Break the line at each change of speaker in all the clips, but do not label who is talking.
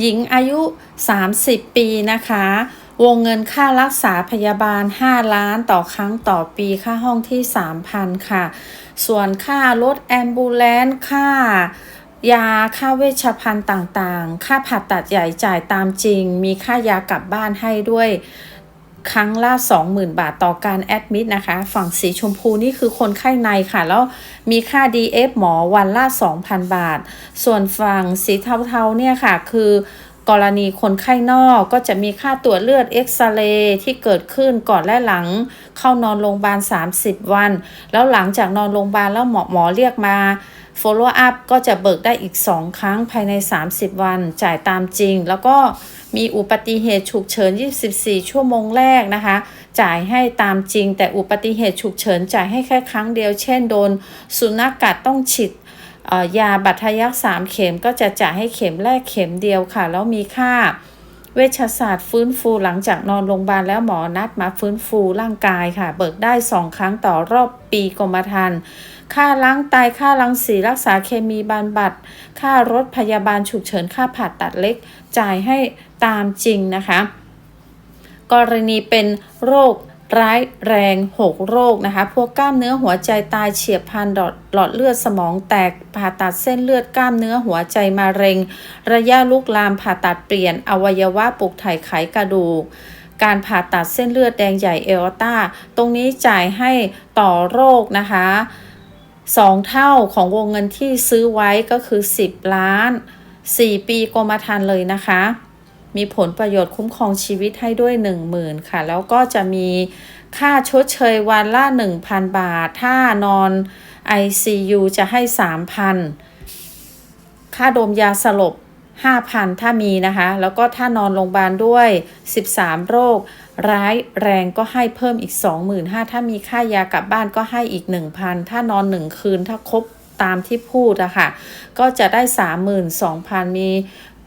หญิงอายุ 30 ปีนะคะ วงเงินค่ารักษาพยาบาล 5 ล้านต่อครั้งต่อปีค่าห้องที่ 3,000 ค่ะ ส่วนค่ารถแอมบูเลนค่ายาค่าเวชภัณฑ์ต่างๆ ค่าผ่าตัดใหญ่จ่ายตามจริง มีค่ายากลับบ้านให้ด้วย ครั้งละ 20,000 บาทต่อการแอดมิดนะคะ ฝั่งสีชมพูนี่คือคนไข้ในค่ะ แล้วมีค่า DF หมอวันละ 2,000 บาท ส่วนฝั่งสีเทาๆเนี่ยค่ะ คือกรณีคนไข้นอกก็จะมีค่าตรวจเลือดเอ็กซเรย์ที่เกิดขึ้นก่อนและหลังเข้านอนโรงพยาบาล 30 วัน แล้วหลังจากนอนโรงพยาบาลแล้วหมอหมอเรียกมา follow up ก็จะเบิกได้อีก 2 ครั้งภายใน 30 วัน จ่ายตามจริง แล้วก็มีอุบัติเหตุฉุกเฉิน 24 ชั่วโมงแรกนะคะ จ่ายให้ตามจริง แต่อุบัติเหตุฉุกเฉิน จ่ายให้แค่ครั้งเดียว เช่นโดน สุนัขกัดต้องฉีดยาบัตรทะยัก3เข็มก็จะจ่ายให้เข็มแรกเข็มเดียวค่ะ แล้วมีค่า เวชศาสตร์ฟื้นฟูหลังจากนอนโรงพยาบาลแล้วหมอนัดมาฟื้นฟูร่างกายค่ะ เบิกได้ 2 ครั้งต่อรอบปีกรมธรรม์ค่าล้างไตค่าล้างสีรักษาเคมีบำบัดค่ารถพยาบาลฉุกเฉินค่าผ่าตัดเล็ก จ่ายให้ตามจริงนะคะ กรณีเป็นโรค ร้ายแรง6โรคนะคะ พวกกล้ามเนื้อหัวใจตายเฉียบพลันหลอดหลอดเลือดสมองแตกผ่าตัดเส้นเลือดกล้ามเนื้อหัวใจมะเร็ง ระยะลุกลามผ่าตัดเปลี่ยนอวัยวะปลูกถ่ายไขกระดูก การผ่าตัดเส้นเลือดแดงใหญ่เอลต้าตรงนี้จ่ายให้ต่อโรคนะคะสองเท่าของวงเงินที่ซื้อไว้ก็คือ 10 ล้าน 4 ปีกรมธรรม์เลยนะคะ มีผลประโยชน์คุ้มครองชีวิตให้ด้วย 10,000ค่ะ แล้วก็จะมีค่าชดเชยวันละ 1,000 บาท ถ้านอน ICU จะให้ 3,000 ค่าดมยาสลบ 5,000 ถ้ามีนะคะ แล้วก็ถ้านอนโรงพยาบาลด้วย 13 โรค ร้ายแรงก็ให้เพิ่มอีก 25,000 ถ้ามีค่ายากลับบ้านก็ให้อีก 1,000 ถ้านอน 1 คืนถ้าครบตามที่พูดอะค่ะ ก็จะได้ 32,000 มี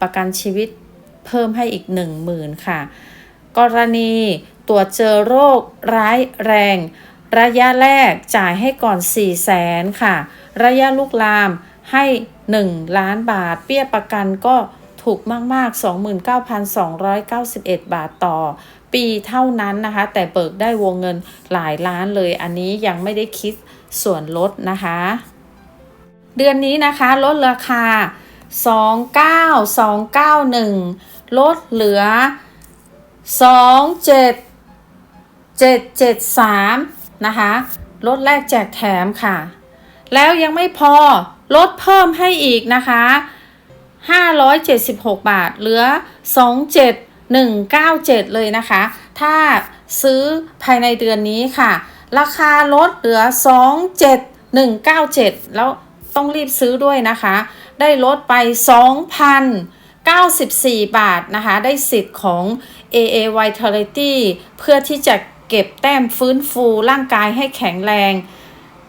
ประกันชีวิต เพิ่มให้อีก 10,000 ค่ะ กรณีตรวจเจอโรคร้ายแรง ระยะแรกจ่ายให้ก่อน 4 0 0แสนค่ะ ระยะลุกลามให้ 1 ล้านบาทเบี้ยประกันก็ถูกมาก ๆ 29,291 บาทต่อ ปีเท่านั้นนะคะ แต่เบิกได้วงเงินหลายล้านเลย อันนี้ยังไม่ได้คิดส่วนลดนะคะ เดือนนี้นะคะลดราคา 29291 ลดเหลือ 27773 นะคะลดแรกแจกแถมค่ะ แล้วยังไม่พอลดเพิ่มให้อีกนะคะ 576 บาท เหลือ 27197 เลยนะคะ ถ้าซื้อภายในเดือนนี้ค่ะ ราคาลดเหลือ 27197 แล้วต้องรีบซื้อด้วยนะคะ ได้ลดไป 94 บาทนะคะ ได้สิทธิ์ของ AA Vitality เพื่อที่จะเก็บแต้มฟื้นฟูร่างกายให้แข็งแรง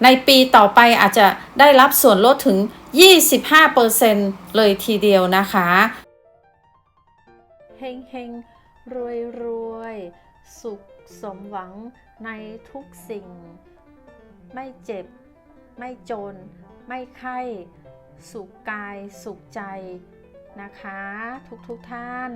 ในปีต่อไปอาจจะได้รับส่วนลดถึง 25%เลยทีเดียวนะคะเฮงเฮงรวยรวยสุขสมหวังในทุกสิ่ง ไม่เจ็บ ไม่จน ไม่ไข้ สุขกาย สุขใจ นะคะ ทุกทุกๆท่าน